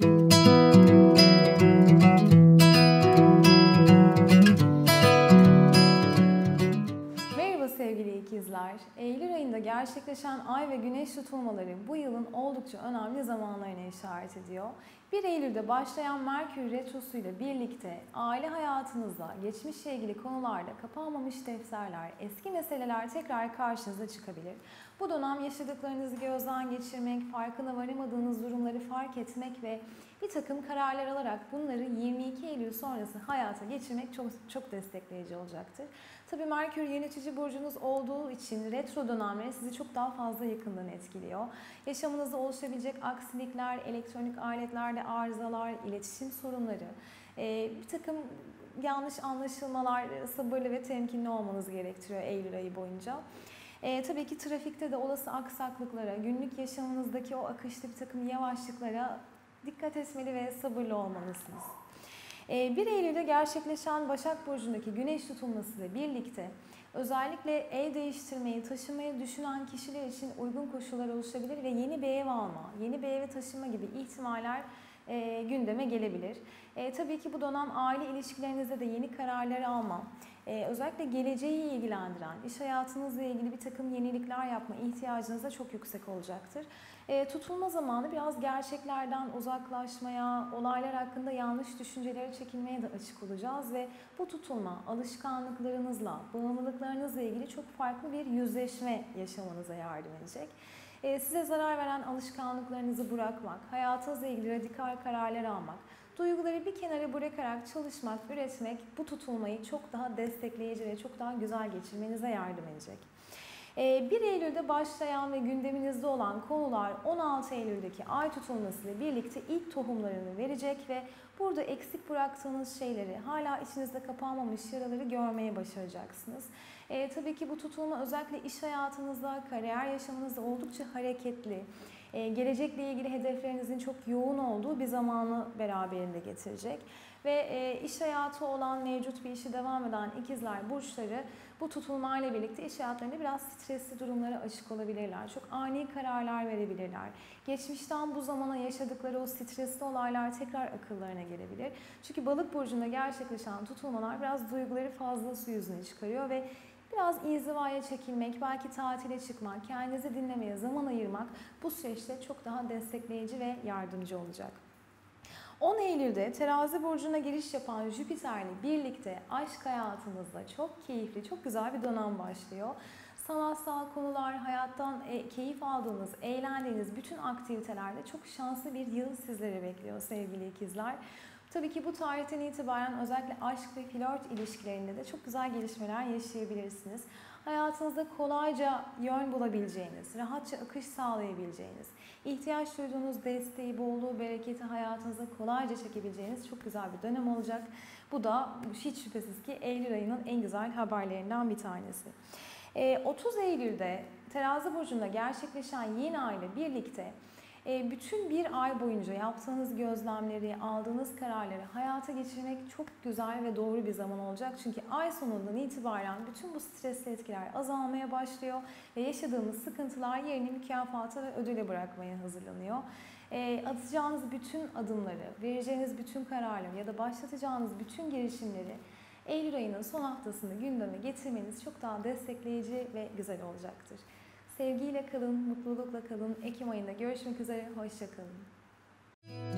thank you ikizler. Eylül ayında gerçekleşen ay ve güneş tutulmaları bu yılın oldukça önemli zamanlarına işaret ediyor. 1 Eylül'de başlayan Merkür Retrosu ile birlikte aile hayatınızda geçmişle ilgili konularda kapanmamış defterler, eski meseleler tekrar karşınıza çıkabilir. Bu dönem yaşadıklarınızı gözden geçirmek, farkına varamadığınız durumları fark etmek ve bir takım kararlar alarak bunları 22 Eylül sonrası hayata geçirmek çok, çok destekleyici olacaktır. Tabi Merkür yönetici burcunuz olduğu için retro dönemleri sizi çok daha fazla yakından etkiliyor. Yaşamınızda oluşabilecek aksilikler, elektronik aletlerde arızalar, iletişim sorunları, bir takım yanlış anlaşılmalar sabırlı ve temkinli olmanız gerektiriyor Eylül ayı boyunca. E, tabii ki trafikte de olası aksaklıklara, günlük yaşamınızdaki o akışta bir takım yavaşlıklara dikkat etmeli ve sabırlı olmalısınız. 1 ee, Eylül'de gerçekleşen Başak Burcu'ndaki güneş tutulması ile birlikte özellikle ev değiştirmeyi, taşımayı düşünen kişiler için uygun koşullar oluşabilir ve yeni bir ev alma, yeni bir eve taşıma gibi ihtimaller e, gündeme gelebilir. E, tabii ki bu dönem aile ilişkilerinizde de yeni kararlar alma, e, özellikle geleceği ilgilendiren, iş hayatınızla ilgili bir takım yenilikler yapma ihtiyacınız da çok yüksek olacaktır. E, tutulma zamanı biraz gerçeklerden uzaklaşmaya, olaylar hakkında yanlış düşüncelere çekilmeye de açık olacağız ve bu tutulma alışkanlıklarınızla, bağımlılıklarınızla ilgili çok farklı bir yüzleşme yaşamanıza yardım edecek. E, size zarar veren alışkanlıklarınızı bırakmak, hayatınızla ilgili radikal kararlar almak, duyguları bir kenara bırakarak çalışmak, üretmek bu tutulmayı çok daha destekleyici ve çok daha güzel geçirmenize yardım edecek. 1 ee, Eylül'de başlayan ve gündeminizde olan konular 16 Eylül'deki ay tutulması ile birlikte ilk tohumlarını verecek ve burada eksik bıraktığınız şeyleri, hala içinizde kapanmamış yaraları görmeye başaracaksınız. E, tabii ki bu tutulma özellikle iş hayatınızda, kariyer yaşamınızda oldukça hareketli, e, gelecekle ilgili hedeflerinizin çok yoğun olduğu bir zamanı beraberinde getirecek. Ve e, iş hayatı olan mevcut bir işi devam eden ikizler burçları bu tutulmayla birlikte iş hayatlarında biraz stresli durumlara açık olabilirler. Çok ani kararlar verebilirler. Geçmişten bu zamana yaşadıkları o stresli olaylar tekrar akıllarına gelebilir. Çünkü balık burcunda gerçekleşen tutulmalar biraz duyguları fazla su yüzüne çıkarıyor ve Biraz inzivaya çekilmek, belki tatile çıkmak, kendinizi dinlemeye zaman ayırmak bu süreçte çok daha destekleyici ve yardımcı olacak. 10 Eylül'de terazi burcuna giriş yapan Jüpiter'le birlikte aşk hayatınızda çok keyifli, çok güzel bir dönem başlıyor. Sanatsal konular, hayattan e, keyif aldığınız, eğlendiğiniz bütün aktivitelerde çok şanslı bir yıl sizleri bekliyor sevgili ikizler. Tabii ki bu tarihten itibaren özellikle aşk ve flört ilişkilerinde de çok güzel gelişmeler yaşayabilirsiniz. Hayatınızda kolayca yön bulabileceğiniz, rahatça akış sağlayabileceğiniz, ihtiyaç duyduğunuz desteği, bolluğu, bereketi hayatınıza kolayca çekebileceğiniz çok güzel bir dönem olacak. Bu da hiç şüphesiz ki Eylül ayının en güzel haberlerinden bir tanesi. 30 ee, Eylül'de Terazi Burcu'nda gerçekleşen yeni ay ile birlikte bütün bir ay boyunca yaptığınız gözlemleri, aldığınız kararları hayata geçirmek çok güzel ve doğru bir zaman olacak. Çünkü ay sonundan itibaren bütün bu stresli etkiler azalmaya başlıyor ve yaşadığımız sıkıntılar yerini mükafata ve ödüle bırakmaya hazırlanıyor. E, atacağınız bütün adımları, vereceğiniz bütün kararları ya da başlatacağınız bütün girişimleri Eylül ayının son haftasında gündeme getirmeniz çok daha destekleyici ve güzel olacaktır. Sevgiyle kalın, mutlulukla kalın. Ekim ayında görüşmek üzere, hoşçakalın.